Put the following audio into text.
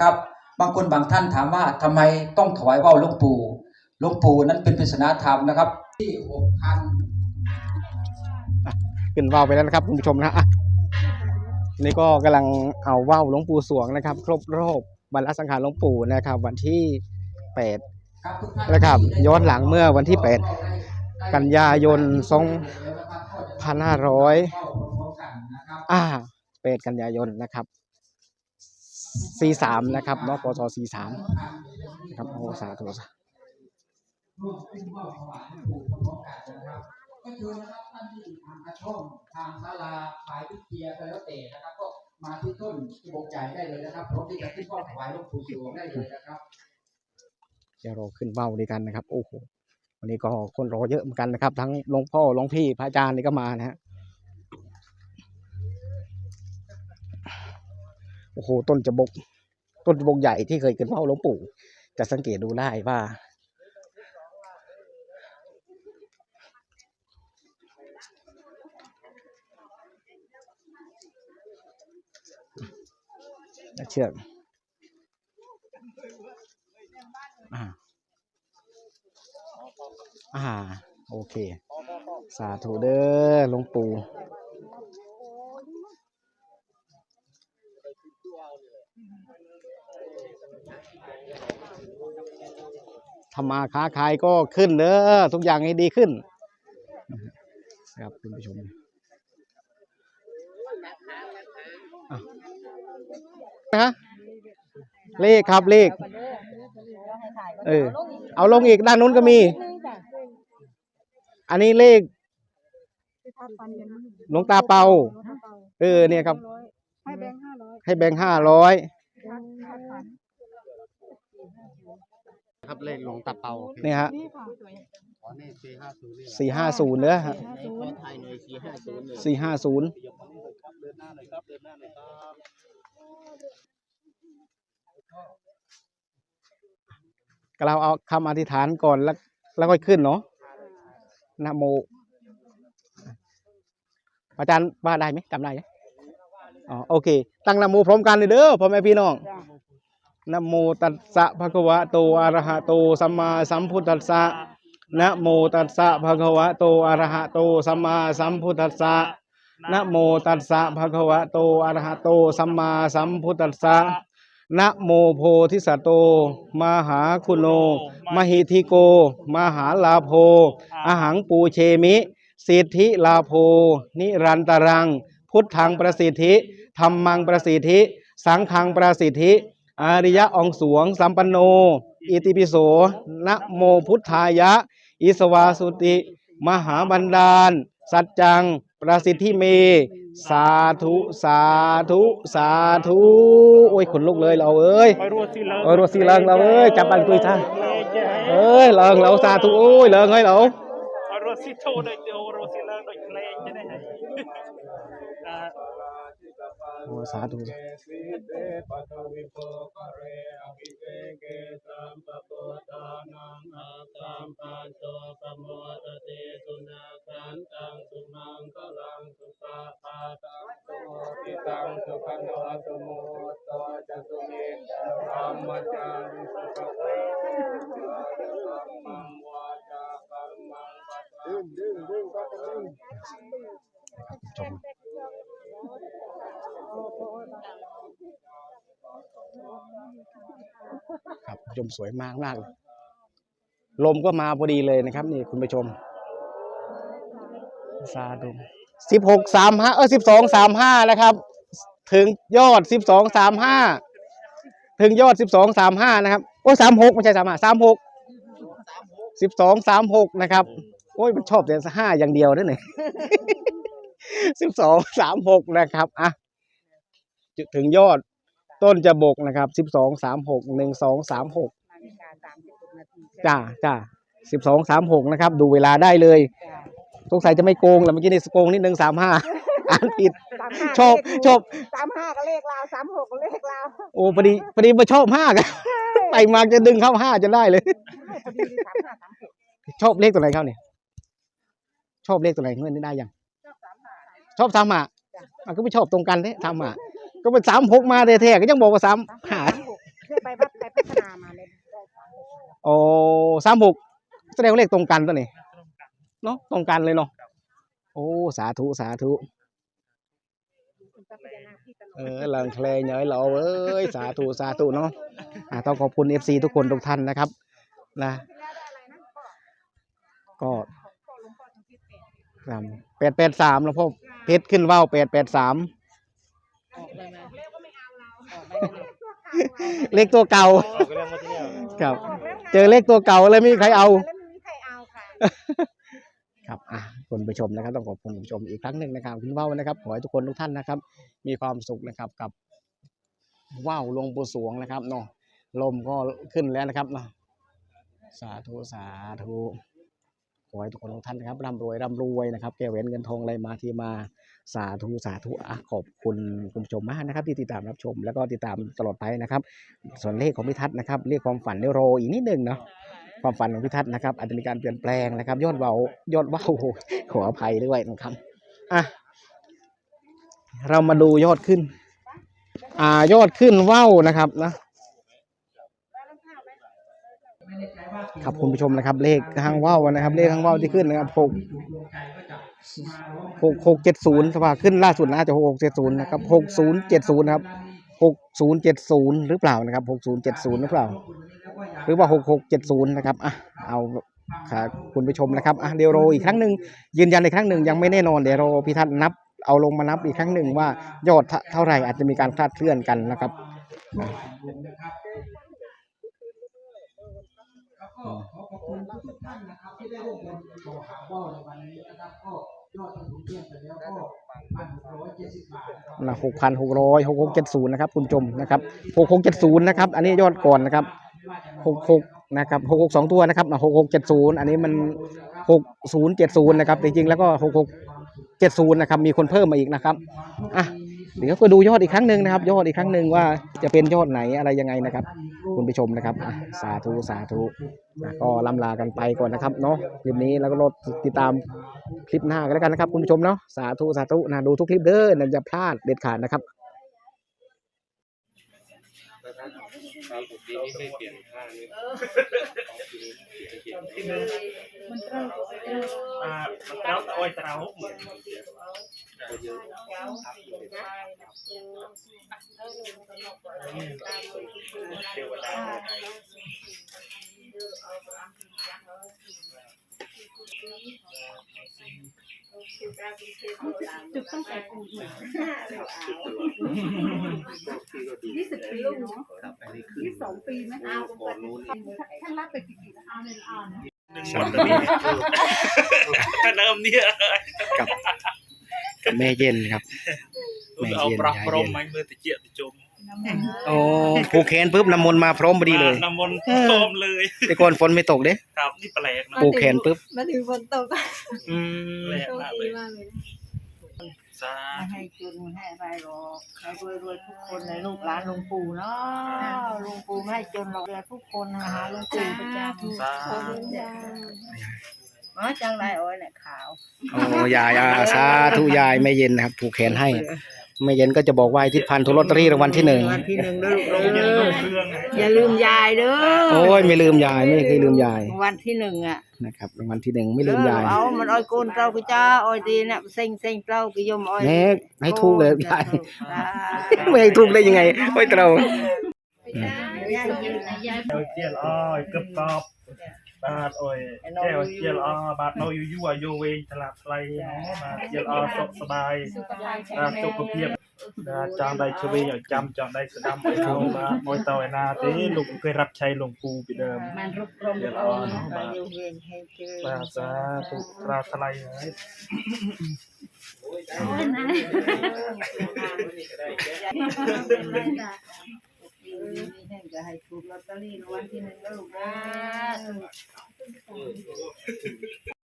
ครับ บางคนบางท่านถามว่าทำไมต้องถวายว่าวหลวงปู่หลวงปู่นั้นเป็นปริศนาธรรมนะครับ ที่หกพันขึ้นว่าวไปแล้วนะครับคุณผู้ชมนะอะนี่ก็กำลังเอาว่าวหลวงปู่สวงนะครับ ครบรอบบรรลัสังขารหลวงปู่นะครับ วันที่แปดครับทุกท่านนะครับย้อนหลังเมื่อวันที่แปดกันยายนสองพันห้าร้อยอ่าแปดกันยายนนะครับ สี่สามนะครับเนาะปศสี่สามนะครับโอ้สาธุสากันนะครับก็คือนะครับท่านที่อยู่ทางกระท่อมทางศาลาขายวิเทียก็แล้วแต่นะครับ ก็มาที่ต้นที่บกใหญ่ได้เลยนะครับพร้อมที่จะขึ้นว่าวถวายหลวงปู่สวงได้เลยนะครับเดี๋ยวเราขึ้นว่าด้วยกันนะครับ โอ้โหวันนี้ก็คนรอเยอะเหมือนกันนะครับ ทั้งหลวงพ่อหลวงพี่พระอาจารย์นี่ก็มานะฮะ โอ้โหต้นจะบก ต้นจะบกใหญ่ที่เคยขึ้นว่าหลวงปู่ จะสังเกตดูได้ว่า เชือกอ่าอ่า โอเค สาธุเด้อหลวงปู่ ทำมาค้าขายก็ขึ้นเด้อทุกอย่างให้ดีขึ้นนะครับคุณผู้ชมอะนะฮะเลขครับเลข เออ เอาลงอีกด้านนู้นก็มี อันนี้เลขหลวงตาเปา เออเนี่ยครับ ให้แบงค์ห้าร้อยให้แบงค์ห้าร้อย คัดคัดฝันครับเลขหลวงตาเปาเนี่ยฮะนี่ค่ะอ๋อนี่สี่ห้าศูนย์นี่แหละสี่ห้าศูนย์เนอะฮะห้าในศูขอนย์ไทยหน่วยสี่ห้าศูนย์เลยสี่ห้าศูนย์เดินหน้าหน่อยครับเดินหน้าหน่อยครับเราเอาคำอธิษฐานก่อนแล้วแล้วค่อยขึ้นเนาะนะโม อาจารย์ว่าได้ไหมจำได้ไหมอ๋อโอเค ตั้งนะโมพร้อมกันเลยเด้อพ่อแม่พี่น้อง นะโมตัสสะภะคะวะโตอะระหะโตสัมมาสัมพุทธัสสะนะโมตัสสะภะคะวะโตอะระหะโตสัมมาสัมพุทธัสสะนะโมตัสสะภะคะวะโตอะระหะโตสัมมาสัมพุทธัสสะนะโมโพธิสัตโตมหาคุณโนมหิทิโก มหาลาโภอหังปูเชมิสิทธิลาโภนิรันตรัง พุทธังประสิทธิธรรมังประสิทธิ สังฆังประสิทธิ อาริยะองค์สวง สัมปันโน อิติปิโสนะโมพุทธายะ อิสวาสุติ มหาบันดาล สัจจัง ประสิทธิเม สาธุสาธุสาธุโอ้ยขนลุกเลยเราเอ้ย Ôi ruột xì lợn. Ôi ruột xì lợn, lão ơi, chắp bàn tôi cha. Lê chứ hả? เอ้ยเลิงเราสาธุโอ้ยเลิงเฮ้ยเรา Ôi ruột xì thô đôi tiêu, ruột xì lợn đôi lê chứ đấy hả? À, โอ้สาธุสัมปันโตปะโมตเตสุนาคันตังสุมังค ลังสุปาปาตังสุโมติตังสุขันโตสุโมตโตจะสุเมธรรมจาริสุขะธัมมังวาจาคัมมังปัตตังดึงดึงก็ดึงชมครับ ชมสวยมากมากลมก็มาพอดีเลยนะครับ นี่คุณผู้ชมสาธุสิบหกสามห้าเออสิบสองสามห้านะครับ ถึงยอดสิบสองสามห้าถึงยอดสิบสองสามห้านะครับโอ้สามหกไม่ใช่สามห้าสามหกสิบสองสามหกนะครับ โอ้ยมันชอบแต่ห้าอย่างเดียวนั่นเองสิบสองสามหกนะครับอะถึงยอด ต้นจะบกนะครับสิบสองสามหกหนึ่งสองสามหกนาฬิกาสามสิบหกนาทีจ้าจ้าสิบสองสามหกนะครับ ดูเวลาได้เลยสงสัยจะไม่โกงแล้วเมื่อกี้นี่โกงนิดนึงสามห้าอ่านผิดสามห้าชอบชอบสามห้าก็เลขลาวสามหกก็เลขลาวโอ้พอดีพอดีมาชอบห้ากันไปมาจะดึงเข้าห้าจะได้เลยพอดีสามห้าสามหกชอบเลขตัวไหนเข้าเนี่ยชอบเลขตัวไหนเงินนี่ได้ยังชอบสามห้ามันก็ไม่ชอบตรงกันเท่สามห้า ก็เป็นสามหกมาแท้ๆก็ยังบอกว่าสามห้าสามหกโอ้สามหกแสดงว่าเลขตรงกันตัวนี้เนาะตรงกันเลยเนาะโอ้สาธุสาธุคุณพระพญานาคที่ตลอด เออหลังแคลงเนยเราเอ้ยสาธุสาธุเนาะอ่าต้องขอบคุณเอฟซีทุกคนทุกท่านนะครับนะที่แล้วได้อะไรนะพ่อก็พ่อหลวงพ่อทำพิเศษแปดแปดสามแล้วพ่อเพชรขึ้นว่าวแปดแปดสาม ออกเลยไหมแล้วก็ไม่เอาเรา เลขตัวเก่า ออกก็เรื่องมาที่เนี่ยครับ เจอเลขตัวเก่าเลยไม่มีใครเอา แล้วไม่มีใครเอาค่ะ ครับอะคุณผู้ชมนะครับ ต้องขอบคุณคุณผู้ชมอีกครั้งหนึ่งนะครับ คุณว่าวนะครับขอให้ทุกคนทุกท่านนะครับ มีความสุขนะครับกับว่าวหลวงปู่สวงนะครับเนาะลมก็ขึ้นแล้วนะครับเนาะสาธุสาธุ ขอให้ทุกคนทุกท่านนะครับร่ำรวยร่ำรวยนะครับแก้วแหวนเงินทองอะไรมาที่มาสาธุสาธุอะขอบคุณคุณผู้ชมมากนะครับ ที่ติดตามรับชม แล้วก็ติดตามตลอดไปนะครับ ส่วนเลขของพิทัศน์นะครับเลขความฝันเดี๋ยวรออีกนิดหนึ่งเนาะความฝันของพิทัศน์นะครับ อาจจะมีการเปลี่ยนแปลงนะครับ ยอดเบายอดเว้าขออภัยด้วยนะครับอะเรามาดูยอดขึ้น อ่ายอดขึ้นเว้านะครับนะ ครับคุณผู้ชมนะครับ เลขข้างว้าวนะครับ เลขข้างว้าวที่ขึ้นนะครับหกหกหกเจ็ดศูนย์สภาขึ้นล่าสุดน่าจะหกหกเจ็ดศูนย์นะครับหกศูนย์เจ็ดศูนย์ครับหกศูนย์เจ็ดศูนย์หรือเปล่านะครับหกศูนย์เจ็ดศูนย์หรือเปล่า หรือว่าหกหกเจ็ดศูนย์นะครับอะเอาค่ะคุณผู้ชมนะครับอะเดี๋ยวรออีกครั้งหนึ่งยืนยันอีกครั้งหนึ่งยังไม่แน่นอนเดี๋ยวรอพี่ทัศน์นับเอาลงมานับอีกครั้งหนึ่งว่ายอดเท่าไหร่อาจจะมีการคลาดเคลื่อนกันนะครับ ก็ขอขอบคุณทุกท่านนะครับ ที่ได้ร่วมกันต่อหาว่าวในวันนี้นะครับ ก็ยอดทำบุญเพียงไปแล้วก็พันร้อยเจ็ดสิบบาทนะครับนะหกพันหกร้อยหกหกเจ็ดศูนย์นะครับคุณผู้ชมนะครับหกหกเจ็ดศูนย์นะครับ อันนี้ยอดก่อนนะครับหกหกนะครับหกหกสองตัวนะครับหกหกเจ็ดศูนย์อันนี้มันหกศูนย์เจ็ดศูนย์นะครับจริงๆแล้วก็หกหกเจ็ดศูนย์นะครับมีคนเพิ่มมาอีกนะครับอะ เดี๋ยวก็ดูยอดอีกครั้งหนึ่งนะครับ ยอดอีกครั้งหนึ่งว่าจะเป็นยอดไหนอะไรยังไงนะครับ คุณผู้ชมนะครับสาธุสาธุก็ล่ำลากันไปก่อนนะครับเนาะคลิปนี้แล้วก็รอติดตามคลิปหน้ากันแล้วกันนะครับ คุณผู้ชมเนาะสาธุสาธุนะดูทุกคลิปเด้ออย่าพลาดเด็ดขาดนะครับครับปีนี้ไม่เปลี่ยนค่า เลยอ่ามันเต้าโอ้ยเต้าจุดตั้งแต่ปูนยี่สิบปีเนาะยี่สิบสองปีไหมเอาท่านรับไปกี่ปีเอาเลยเอานะ หนึ่งวันตัวนี้ถ้าเริ่มเนี่ยกับแม่เย็นครับเอาปรับพรมมันมือตะเกียบตะจมโอ้ผูกแขนปุ๊บน้ำมนต์มาพร้อมพอดีเลย น้ำมนต์พรมเลยแต่ก่อนฝนไม่ตกเด้ครับนี่แปลกนะผูกแขนปุ๊บ มาถึงฝนตกอืมแปลกโชคมากดีเลยมากเลย สาไม่ให้จนไม่ให้อะไรหรอกให้รวยรวยทุกคนในลูกหลานหลวงปู่เนาะหลวงปู่ไม่ให้จนหรอกเลยทุกคนนะคะหลวงปู่ประจำสาอ๋อจังไรโอ้ยเนี่ยขาว โอ้ยายอาสาธุยายแม่เย็นนะครับ ผูกแขนให้ แม่เย็นก็จะบอกว่าไอ้ทิศพันธ์ถูกลอตเตอรี่รางวัลที่หนึ่ง วันที่หนึ่งเด้อเราลูกยังเด้ดูอเครื่องอย่าลืมยายเด้อโอ้ยไม่ลืมยายไม่เคยลืมยายวันที่หนึ่งอะนะครับรางวัลที่หนึ่งไม่ลืมยายเอามันอ้อยโกนเราก็จ้าอ้อยดีเนี่ยเซ็งเซ็งเราก็ยมอ้อยแม่ให้ถูกเลยยายจ้าไม่ให้ถูกได้ยังไงโอ้ยเราโอ้ยเจียลอ้อยกึบกอบ บาดโอ้ยแก้วเจียลอ้อบาดเอาอยู่ยั่วโยเวงตลาดไกลเนาะบาดเจียลอ้อสุขสบายบาดสุขภาพบาดจางได้ชวีจำจางได้สะดำไปเอาบาดมวยเตาไอ้นาเต้ลูกเคยรับใช้หลวงปู่ไปเดิม มันรุกร มีให้เจอบาดสาธุตลายให้จะให้ถูกลอตเตอรี่รางวัลที่หนึ่งแล้วลูกนะ